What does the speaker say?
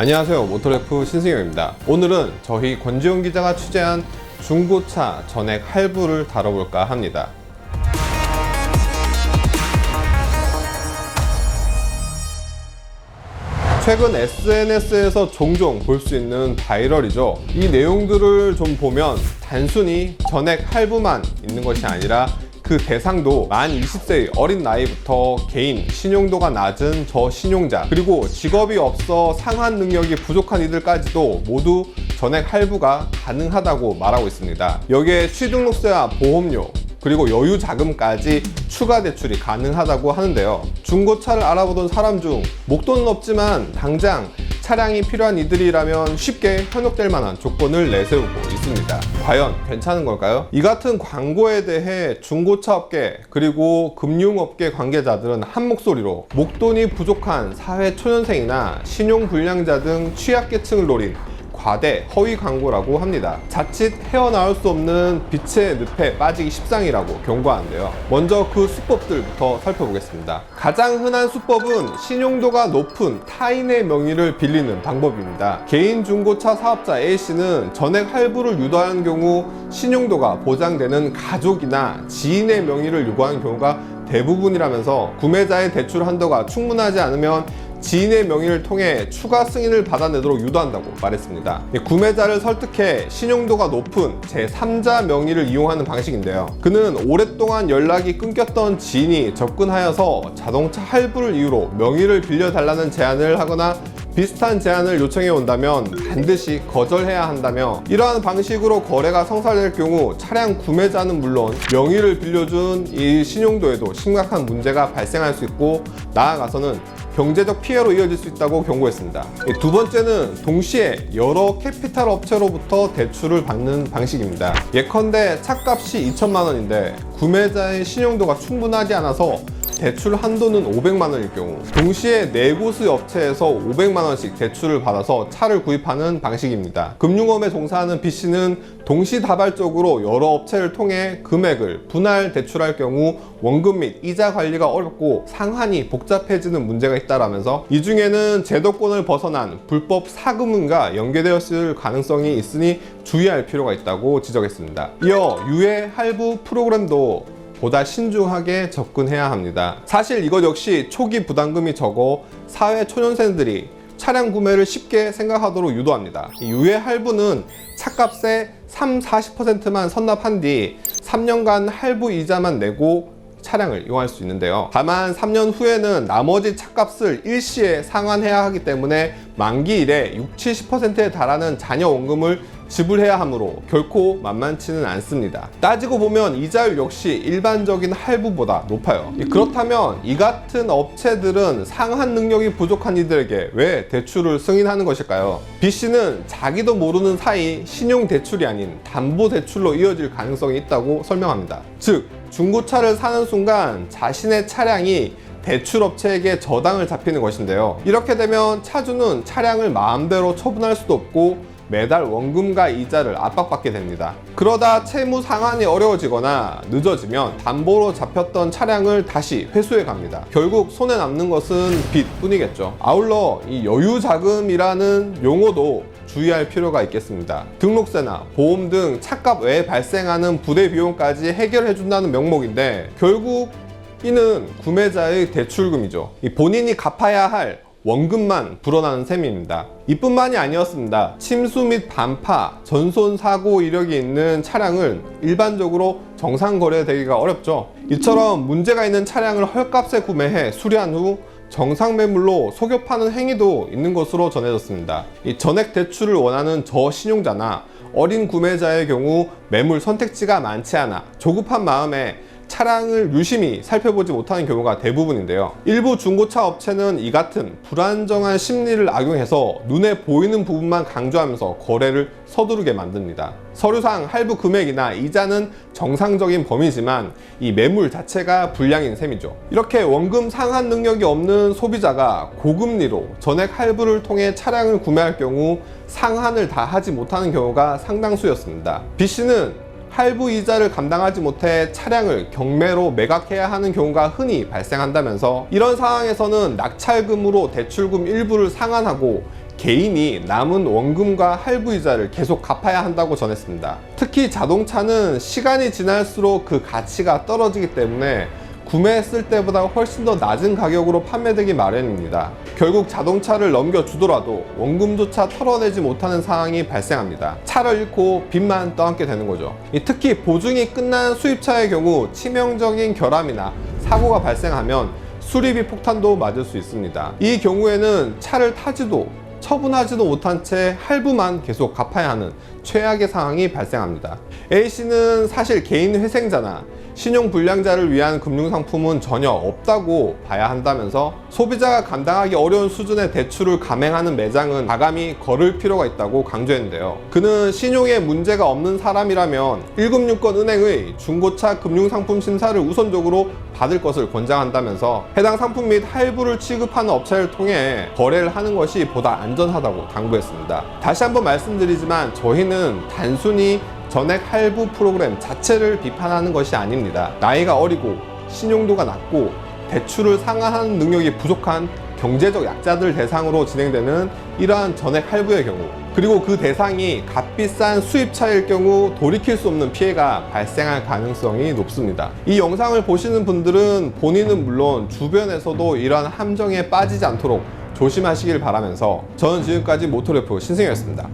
안녕하세요. 모토레프 신승영입니다. 오늘은 저희 권지용 기자가 취재한 중고차 전액 할부를 다뤄볼까 합니다. 최근 SNS에서 종종 볼 수 있는 바이럴이죠. 이 내용들을 좀 보면 단순히 전액 할부만 있는 것이 아니라 그 대상도 만 20세의 어린 나이부터 개인 신용도가 낮은 저신용자 그리고 직업이 없어 상환 능력이 부족한 이들까지도 모두 전액 할부가 가능하다고 말하고 있습니다. 여기에 취등록세와 보험료 그리고 여유 자금까지 추가 대출이 가능하다고 하는데요. 중고차를 알아보던 사람 중 목돈은 없지만 당장 차량이 필요한 이들이라면 쉽게 현혹될 만한 조건을 내세우고 있습니다. 과연 괜찮은 걸까요? 이 같은 광고에 대해 중고차 업계 그리고 금융업계 관계자들은 한 목소리로 목돈이 부족한 사회 초년생이나 신용 불량자 등 취약계층을 노린 과대 허위 광고라고 합니다. 자칫 헤어나올 수 없는 빛의 늪에 빠지기 십상이라고 경고하는데요. 먼저 그 수법들부터 살펴보겠습니다. 가장 흔한 수법은 신용도가 높은 타인의 명의를 빌리는 방법입니다. 개인 중고차 사업자 A씨는 전액 할부를 유도하는 경우 신용도가 보장되는 가족이나 지인의 명의를 요구하는 경우가 대부분이라면서 구매자의 대출 한도가 충분하지 않으면 지인의 명의를 통해 추가 승인을 받아내도록 유도한다고 말했습니다. 구매자를 설득해 신용도가 높은 제3자 명의를 이용하는 방식인데요. 그는 오랫동안 연락이 끊겼던 지인이 접근하여서 자동차 할부를 이유로 명의를 빌려달라는 제안을 하거나 비슷한 제안을 요청해 온다면 반드시 거절해야 한다며 이러한 방식으로 거래가 성사될 경우 차량 구매자는 물론 명의를 빌려준 이 신용도에도 심각한 문제가 발생할 수 있고 나아가서는 경제적 피해로 이어질 수 있다고 경고했습니다. 두 번째는 동시에 여러 캐피탈 업체로부터 대출을 받는 방식입니다. 예컨대 차값이 2천만 원인데 구매자의 신용도가 충분하지 않아서 대출 한도는 500만 원일 경우 동시에 네 곳의 업체에서 500만 원씩 대출을 받아서 차를 구입하는 방식입니다. 금융업에 종사하는 B씨는 동시다발적으로 여러 업체를 통해 금액을 분할 대출할 경우 원금 및 이자 관리가 어렵고 상환이 복잡해지는 문제가 있다라면서 이 중에는 제도권을 벗어난 불법 사금융과 연계되었을 가능성이 있으니 주의할 필요가 있다고 지적했습니다. 이어 유해 할부 프로그램도 보다 신중하게 접근해야 합니다. 사실 이것 역시 초기 부담금이 적어 사회 초년생들이 차량 구매를 쉽게 생각하도록 유도합니다. 이 유해 할부는 차값의 3, 40%만 선납한 뒤 3년간 할부 이자만 내고 차량을 이용할 수 있는데요. 다만 3년 후에는 나머지 차값을 일시에 상환해야 하기 때문에 만기 일에 6, 70%에 달하는 잔여 원금을 지불해야 하므로 결코 만만치는 않습니다. 따지고 보면 이자율 역시 일반적인 할부보다 높아요. 그렇다면 이 같은 업체들은 상한 능력이 부족한 이들에게 왜 대출을 승인하는 것일까요? B씨는 자기도 모르는 사이 신용 대출이 아닌 담보 대출로 이어질 가능성이 있다고 설명합니다. 즉, 중고차를 사는 순간 자신의 차량이 대출업체에게 저당을 잡히는 것인데요. 이렇게 되면 차주는 차량을 마음대로 처분할 수도 없고 매달 원금과 이자를 압박받게 됩니다. 그러다 채무 상환이 어려워지거나 늦어지면 담보로 잡혔던 차량을 다시 회수해 갑니다. 결국 손에 남는 것은 빚 뿐이겠죠. 아울러 이 여유 자금이라는 용어도 주의할 필요가 있겠습니다. 등록세나 보험 등 차값 외에 발생하는 부대 비용까지 해결해 준다는 명목인데 결국 이는 구매자의 대출금이죠. 본인이 갚아야 할 원금만 불어나는 셈입니다. 이뿐만이 아니었습니다. 침수 및 반파, 전손 사고 이력이 있는 차량은 일반적으로 정상 거래되기가 어렵죠. 이처럼 문제가 있는 차량을 헐값에 구매해 수리한 후 정상 매물로 속여 파는 행위도 있는 것으로 전해졌습니다. 이 전액 대출을 원하는 저신용자나 어린 구매자의 경우 매물 선택지가 많지 않아 조급한 마음에 차량을 유심히 살펴보지 못하는 경우가 대부분인데요. 일부 중고차 업체는 이 같은 불안정한 심리를 악용해서 눈에 보이는 부분만 강조하면서 거래를 서두르게 만듭니다. 서류상 할부 금액이나 이자는 정상적인 범위지만 이 매물 자체가 불량인 셈이죠. 이렇게 원금 상환 능력이 없는 소비자가 고금리로 전액 할부를 통해 차량을 구매할 경우 상환을 다 하지 못하는 경우가 상당수였습니다. B씨는 할부 이자를 감당하지 못해 차량을 경매로 매각해야 하는 경우가 흔히 발생한다면서 이런 상황에서는 낙찰금으로 대출금 일부를 상환하고 개인이 남은 원금과 할부 이자를 계속 갚아야 한다고 전했습니다. 특히 자동차는 시간이 지날수록 그 가치가 떨어지기 때문에 구매했을 때보다 훨씬 더 낮은 가격으로 판매되기 마련입니다. 결국 자동차를 넘겨주더라도 원금조차 털어내지 못하는 상황이 발생합니다. 차를 잃고 빚만 떠안게 되는 거죠. 이 특히 보증이 끝난 수입차의 경우 치명적인 결함이나 사고가 발생하면 수리비 폭탄도 맞을 수 있습니다. 이 경우에는 차를 타지도 처분하지도 못한 채 할부만 계속 갚아야 하는 최악의 상황이 발생합니다. A씨는 사실 개인 회생자나 신용 불량자를 위한 금융 상품은 전혀 없다고 봐야 한다면서 소비자가 감당하기 어려운 수준의 대출을 감행하는 매장은 과감히 걸을 필요가 있다고 강조했는데요. 그는 신용에 문제가 없는 사람이라면 1금융권 은행의 중고차 금융 상품 심사를 우선적으로 받을 것을 권장한다면서 해당 상품 및 할부를 취급하는 업체를 통해 거래를 하는 것이 보다 안전하다고 당부했습니다. 다시 한번 말씀드리지만 저희는 단순히 전액 할부 프로그램 자체를 비판하는 것이 아닙니다. 나이가 어리고 신용도가 낮고 대출을 상환하는 능력이 부족한 경제적 약자들 대상으로 진행되는 이러한 전액 할부의 경우 그리고 그 대상이 값비싼 수입차일 경우 돌이킬 수 없는 피해가 발생할 가능성이 높습니다. 이 영상을 보시는 분들은 본인은 물론 주변에서도 이러한 함정에 빠지지 않도록 조심하시길 바라면서 저는 지금까지 모토레프 신승이었습니다.